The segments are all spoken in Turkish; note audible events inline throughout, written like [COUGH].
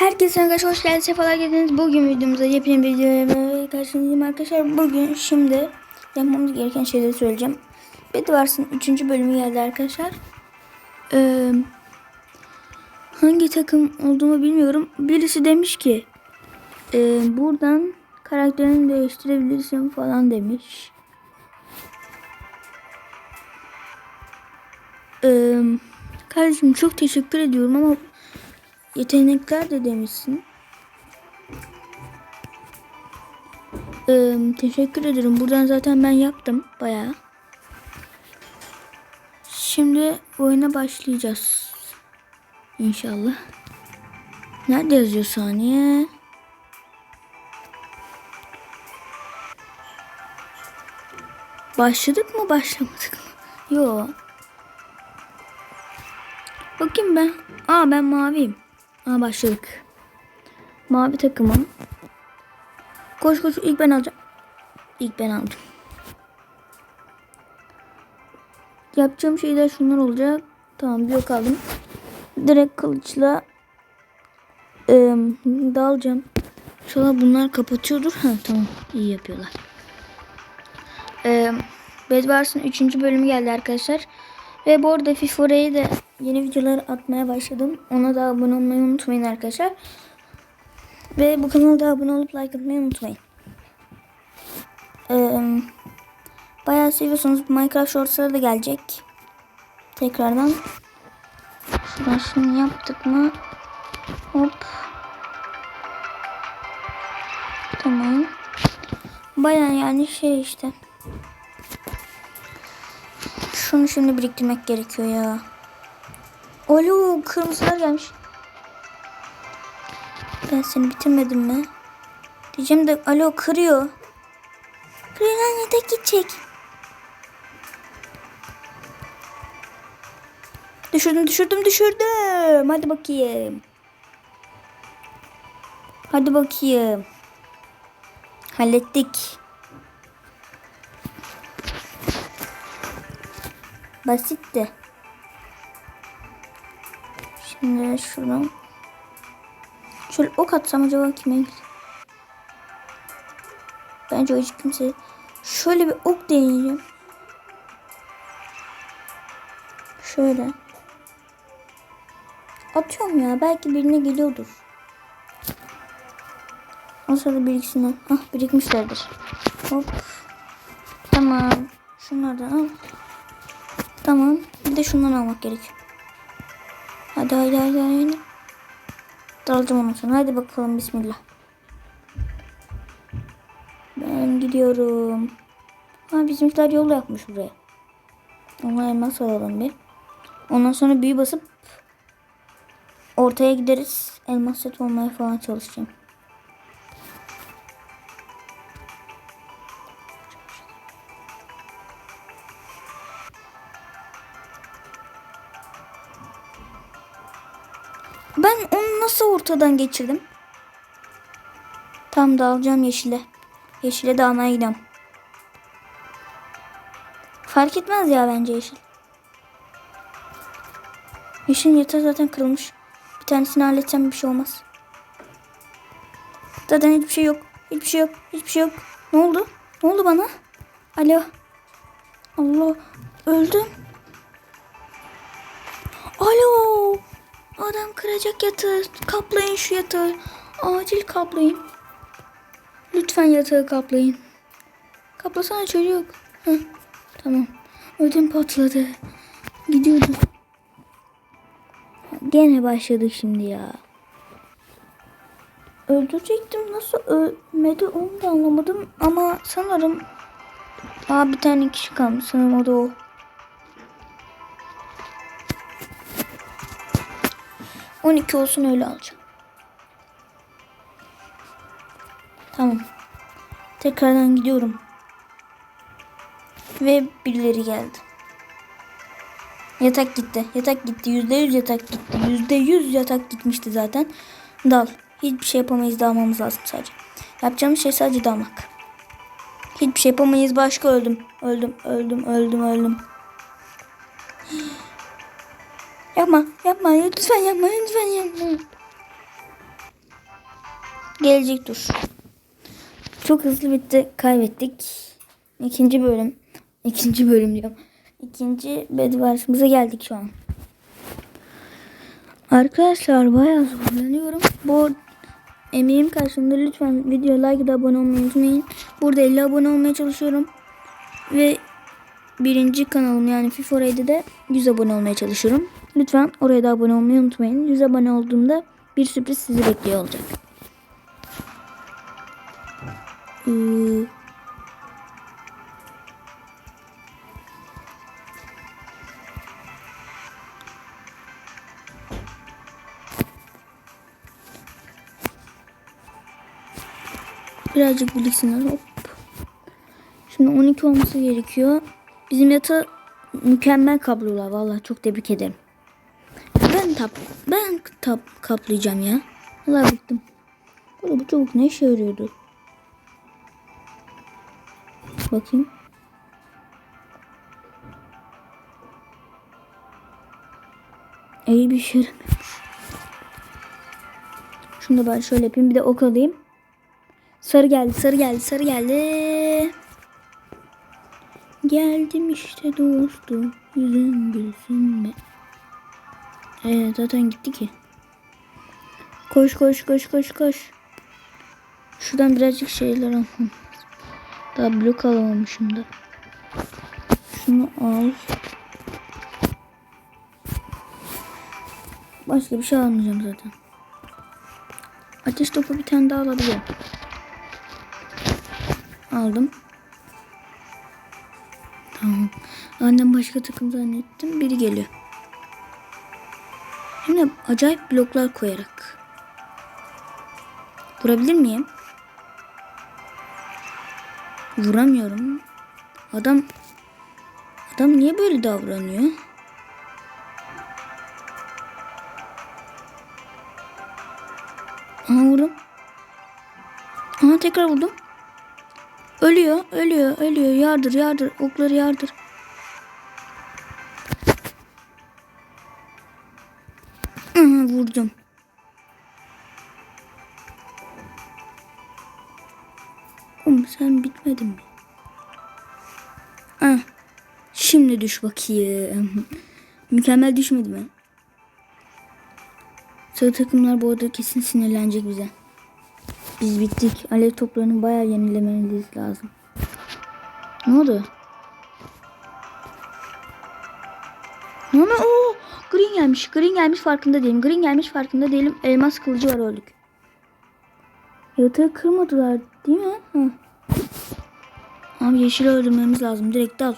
Herkese arkadaşlar hoş geldiniz. Sefalar geldiniz. Bugün videomuzda yepyeni bir videoya karşınızdayım arkadaşlar. Bugün şimdi yapmamız gereken şeyleri söyleyeceğim. Bedwars'ın 3. bölümü geldi arkadaşlar. Ee, hangi takım olduğumu bilmiyorum. Birisi demiş ki e, buradan karakterini değiştirebilirsin falan demiş. Ee, kardeşim çok teşekkür ediyorum ama yetenekler de demişsin. Ee, teşekkür ederim. Buradan zaten ben yaptım bayağı. Şimdi oyuna başlayacağız. İnşallah. Nerede yazıyor saniye? Başladık mı başlamadık mı? [LAUGHS] Yo. Bakayım ben. Aa ben maviyim. Aa başladık. Mavi takımım. Koş koş ilk ben alacağım. İlk ben aldım. Yapacağım şeyler şunlar olacak. Tamam bir yok aldım. Direkt kılıçla e, dalacağım. İnşallah bunlar kapatıyordur. Ha tamam iyi yapıyorlar. E, Bedwars'ın 3. bölümü geldi arkadaşlar. Ve bu arada FIFO'ya da yeni videolar atmaya başladım. Ona da abone olmayı unutmayın arkadaşlar. Ve bu kanala da abone olup like atmayı unutmayın. Ee, bayağı seviyorsanız Minecraft Shorts'lara da gelecek. Tekrardan. Şunu yaptık mı? Hop. Tamam. Bayağı yani şey işte. Şunu şimdi biriktirmek gerekiyor ya. Alo kırmızılar gelmiş. Ben seni bitirmedim mi? Diyeceğim de alo kırıyor. Kırıyor lan yeter gidecek. Düşürdüm düşürdüm düşürdüm. Hadi bakayım. Hadi bakayım. Hallettik. Basitti. Şimdi şuradan. Şöyle ok atsam acaba kime gider? Bence o hiç kimse. Şöyle bir ok deneyeceğim. Şöyle. Atıyorum ya. Belki birine geliyordur. O sırada biriksinler. Hah birikmişlerdir. Hop. Tamam. Şunlardan al. Tamam. Bir de şundan almak gerekiyor. Hadi hadi hadi hadi. Dalacağım ondan sonra. Hadi bakalım bismillah. Ben gidiyorum. Ha bizimkiler yol yapmış buraya. Ona elmas alalım bir. Ondan sonra büyü basıp ortaya gideriz. Elmas set olmaya falan çalışacağım. Ortadan geçirdim? Tam dağılacağım yeşile. Yeşile dağılmaya gidiyorum. Fark etmez ya bence yeşil. Yeşilin yatağı zaten kırılmış. Bir tanesini halletsem bir şey olmaz. Zaten hiçbir şey yok. Hiçbir şey yok. Hiçbir şey yok. Ne oldu? Ne oldu bana? Alo. Allah. Öldüm. Alo. Adam kıracak yatağı. Kaplayın şu yatağı. Acil kaplayın. Lütfen yatağı kaplayın. Kaplasana çocuk. Heh, tamam. Ödüm patladı. Gidiyordum. Gene başladık şimdi ya. Öldürecektim. Nasıl ölmedi onu da anlamadım. Ama sanırım Aa, bir tane kişi kalmış. Sanırım o da o. 12 olsun öyle alacağım. Tamam. Tekrardan gidiyorum. Ve birileri geldi. Yatak gitti. Yatak gitti. Yüzde yüz yatak gitti. Yüzde yüz yatak gitmişti zaten. Dal. Hiçbir şey yapamayız. Dalmamız lazım sadece. Yapacağımız şey sadece dalmak. Hiçbir şey yapamayız. Başka öldüm. Öldüm. Öldüm. Öldüm. Öldüm. Yapma. Yapma. Lütfen yapma. Lütfen yapma. Gelecek tur. Çok hızlı bitti. Kaybettik. İkinci bölüm. İkinci bölüm diyorum. İkinci Bedwars'ımıza geldik şu an. Arkadaşlar bayağı zorlanıyorum. Bu emeğim karşılığında lütfen video like da abone olmayı unutmayın. Burada 50 abone olmaya çalışıyorum. Ve birinci kanalım yani FIFA Raid'de de 100 abone olmaya çalışıyorum. Lütfen oraya da abone olmayı unutmayın. 100 abone olduğumda bir sürpriz sizi bekliyor olacak. Ee, Birazcık biriksinler hop. Şimdi 12 olması gerekiyor. Bizim yatağı mükemmel kablolar vallahi çok tebrik ederim. Ben tap ben tap kaplayacağım ya. Vallahi bıktım. Bu, bu çubuk ne işe yarıyordu? Bakayım. İyi bir şey yaramıyormuş. Şunu da ben şöyle yapayım. Bir de ok alayım. Sarı geldi, sarı geldi, sarı geldi. Geldim işte dostum. Yüzün gülsün mü? Ee, zaten gitti ki. Koş koş koş koş koş. Şuradan birazcık şeyler almam. lazım. Daha blok alamamışım da. Şunu al. Başka bir şey almayacağım zaten. Ateş topu bir tane daha alabilirim. Aldım. Tamam. Annem başka takım zannettim. Biri geliyor. Hem de acayip bloklar koyarak. Vurabilir miyim? Vuramıyorum. Adam adam niye böyle davranıyor? Aha vurdum. Aha tekrar vurdum. Ölüyor, ölüyor, ölüyor. Yardır, yardır. Okları yardır. Ah, şimdi düş bakayım. Mükemmel düşmedi mi? Sarı takımlar bu arada kesin sinirlenecek bize. Biz bittik. Alev toplarını bayağı yenilememiz lazım. Ne oldu? Ne oldu? Oo, green gelmiş. Green gelmiş farkında değilim. Green gelmiş farkında değilim. Elmas kılıcı var öldük. Yatağı kırmadılar değil mi? Hı. Abi yeşili öldürmemiz lazım. Direkt dal.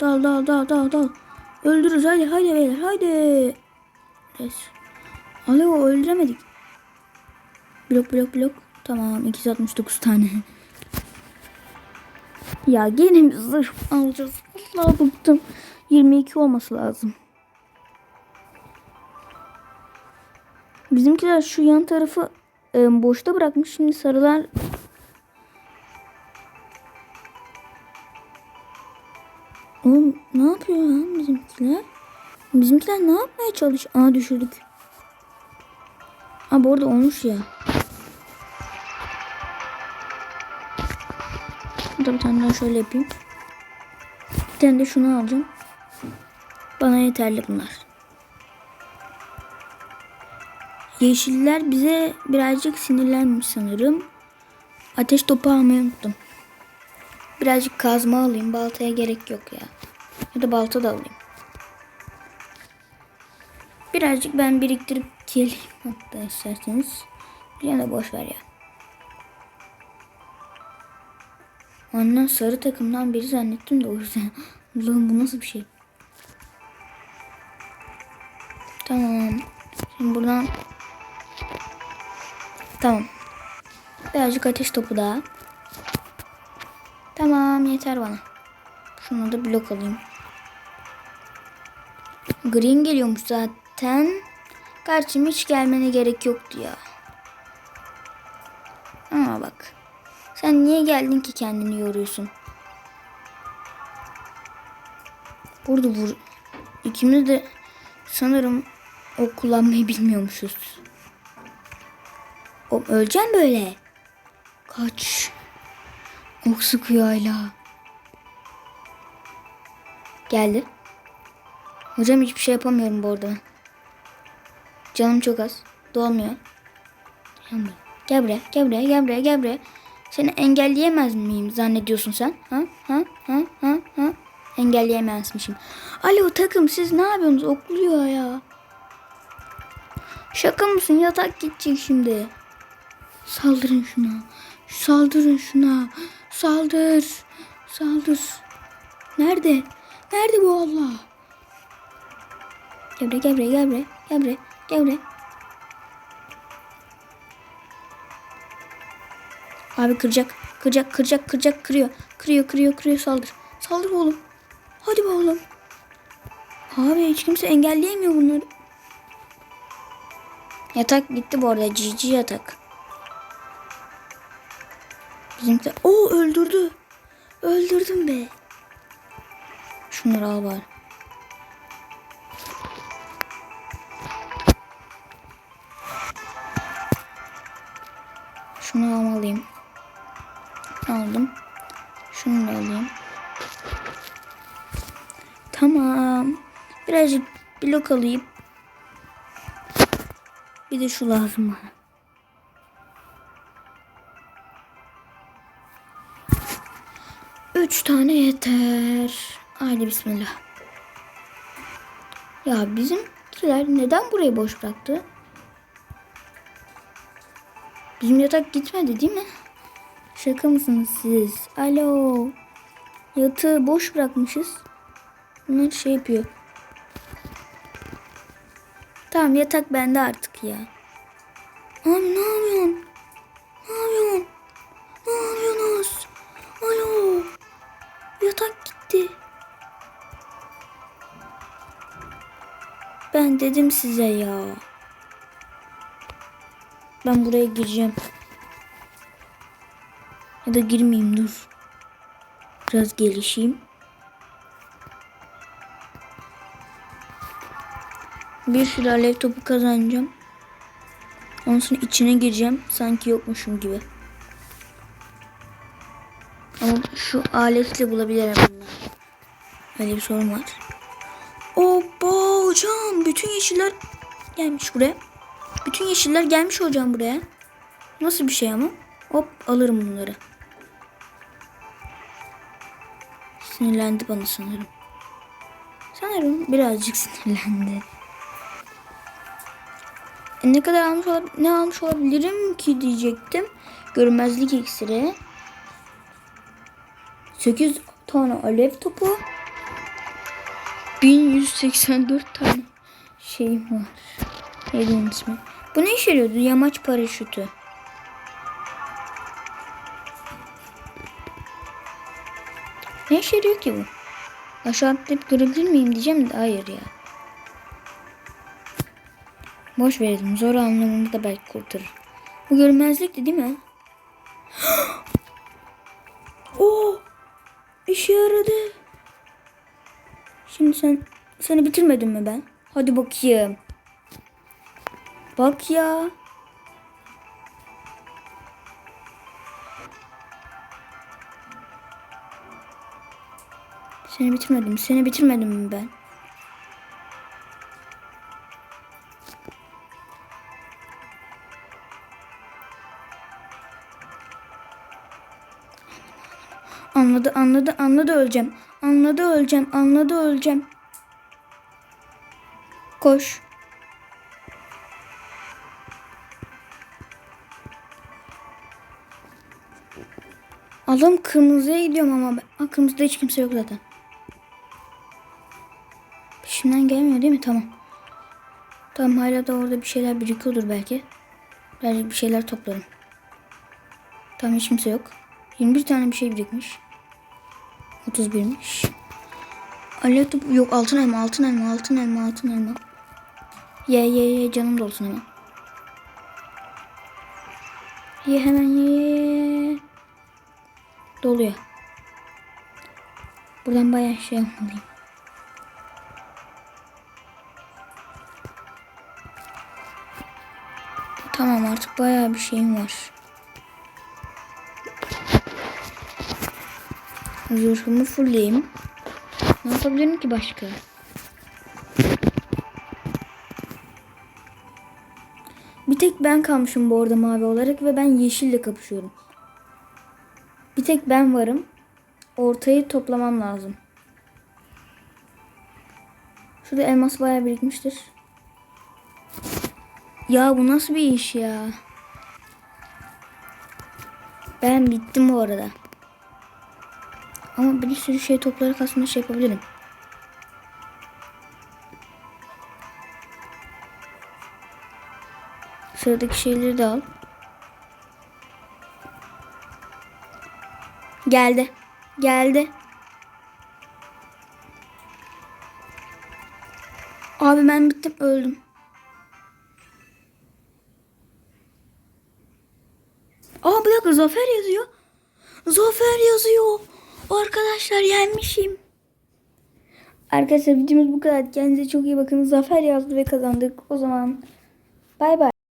Dal dal dal dal dal. Öldürürüz. Haydi haydi beyler haydi. Res. Alev öldüremedik. Blok blok blok. Tamam 269 tane. Ya gene zırh alacağız? Allah bıktım. 22 olması lazım. Bizimkiler şu yan tarafı e, boşta bırakmış. Şimdi sarılar Oğlum ne yapıyor lan bizimkiler? Bizimkiler ne yapmaya çalış? Aa düşürdük. Aa bu arada olmuş ya. Burada bir tane daha şöyle yapayım. Bir tane de şunu alacağım. Bana yeterli bunlar. Yeşiller bize birazcık sinirlenmiş sanırım. Ateş topu almayı unuttum. Birazcık kazma alayım. Baltaya gerek yok ya. Ya da balta da alayım. Birazcık ben biriktirip geleyim hatta isterseniz. Yine boş ver ya. Anne sarı takımdan biri zannettim de o yüzden. [LAUGHS] Allah'ım bu nasıl bir şey? Tamam. Şimdi buradan Tamam. Birazcık ateş topu daha. Tamam yeter bana. Şunu da blok alayım. Green geliyormuş zaten. Karşıma hiç gelmene gerek yoktu ya. Ama bak. Sen niye geldin ki kendini yoruyorsun? Burada vur. İkimiz de sanırım o kullanmayı bilmiyormuşuz. O öleceksin böyle. Kaç. Ok sıkıyor hala. Geldi. Hocam hiçbir şey yapamıyorum bu arada. Canım çok az. Dolmuyor. Gel buraya. Gel buraya. Gel buraya. Gel buraya. Seni engelleyemez miyim zannediyorsun sen? Ha? Ha? Ha? Ha? Ha? Engelleyemezmişim. Alo takım siz ne yapıyorsunuz? Okluyor ya. Şaka mısın? Yatak gidecek şimdi. Saldırın şuna. Saldırın şuna. Saldır. Saldır. Nerede? Nerede bu Allah? Gel buraya gel buraya gel. Abi kıracak. Kıracak kıracak kıracak kırıyor. Kırıyor kırıyor kırıyor saldır. Saldır oğlum. Hadi be oğlum. Abi hiç kimse engelleyemiyor bunları. Yatak gitti bu arada. Cici yatak. Bizimkiler. Oo öldürdü. Öldürdüm be. Şunları al bari. Şunu almalıyım. Aldım. Şunu da alayım. Tamam. Birazcık blok alayım. Bir de şu lazım bana. Yeter. Haydi bismillah. Ya bizimkiler neden burayı boş bıraktı? Bizim yatak gitmedi değil mi? Şaka mısınız siz? Alo. Yatağı boş bırakmışız. Bunlar şey yapıyor. Tamam yatak bende artık ya. Ben dedim size ya. Ben buraya gireceğim. Ya da girmeyeyim dur. Biraz gelişeyim. Bir sürü topu kazanacağım. Ondan sonra içine gireceğim. Sanki yokmuşum gibi. Ama şu aletle bulabilirim bunları. Öyle bir sorun var. Bütün yeşiller gelmiş buraya. Bütün yeşiller gelmiş hocam buraya. Nasıl bir şey ama? Hop alırım bunları. Sinirlendi bana sanırım. Sanırım birazcık [LAUGHS] sinirlendi. E ne kadar almış ne almış olabilirim ki diyecektim. Görünmezlik iksiri. 8 tane alev topu. 1184 tane şeyim var. Neydi ismi? Bu ne işe yarıyordu? Yamaç paraşütü. Ne işe yarıyor ki bu? Aşağı atlayıp görebilir miyim diyeceğim de hayır ya. Boş verelim. Zor anlamında belki kurtarır. Bu görünmezlikti değil mi? [GASPS] Oo! İşe yaradı. Şimdi sen seni bitirmedim mi ben? Hadi bakayım. Bak ya. Seni bitirmedim. Seni bitirmedim mi ben? Anladı, anladı, anladı öleceğim. Anladı öleceğim, anladı öleceğim. Koş. Adam kırmızıya gidiyorum ama ben. Kırmızıda hiç kimse yok zaten. Peşimden gelmiyor değil mi? Tamam. Tamam hala da orada bir şeyler birikiyordur belki. Belki bir şeyler toplarım. Tamam hiç kimse yok. 21 tane bir şey birikmiş. 31'miş. Alev yok altın elma altın elma altın elma altın elma. Ye ye ye canım dolsun hemen. Ye hemen ye ye. Doluyor. Buradan bayağı şey almalıyım. Tamam artık bayağı bir şeyim var. Zırhımı fullleyeyim. Ne yapabilirim ki başka? Bir tek ben kalmışım bu arada mavi olarak ve ben yeşille kapışıyorum. Bir tek ben varım. Ortayı toplamam lazım. Şurada elmas bayağı birikmiştir. Ya bu nasıl bir iş ya? Ben bittim bu arada. Ama bir sürü şey toplayarak aslında şey yapabilirim. Sıradaki şeyleri de al. Geldi. Geldi. Abi ben bittim öldüm. Aa bir dakika Zafer yazıyor. Zafer yazıyor. Arkadaşlar yenmişim. Arkadaşlar videomuz bu kadar. Kendinize çok iyi bakın. Zafer yazdı ve kazandık. O zaman bay bay.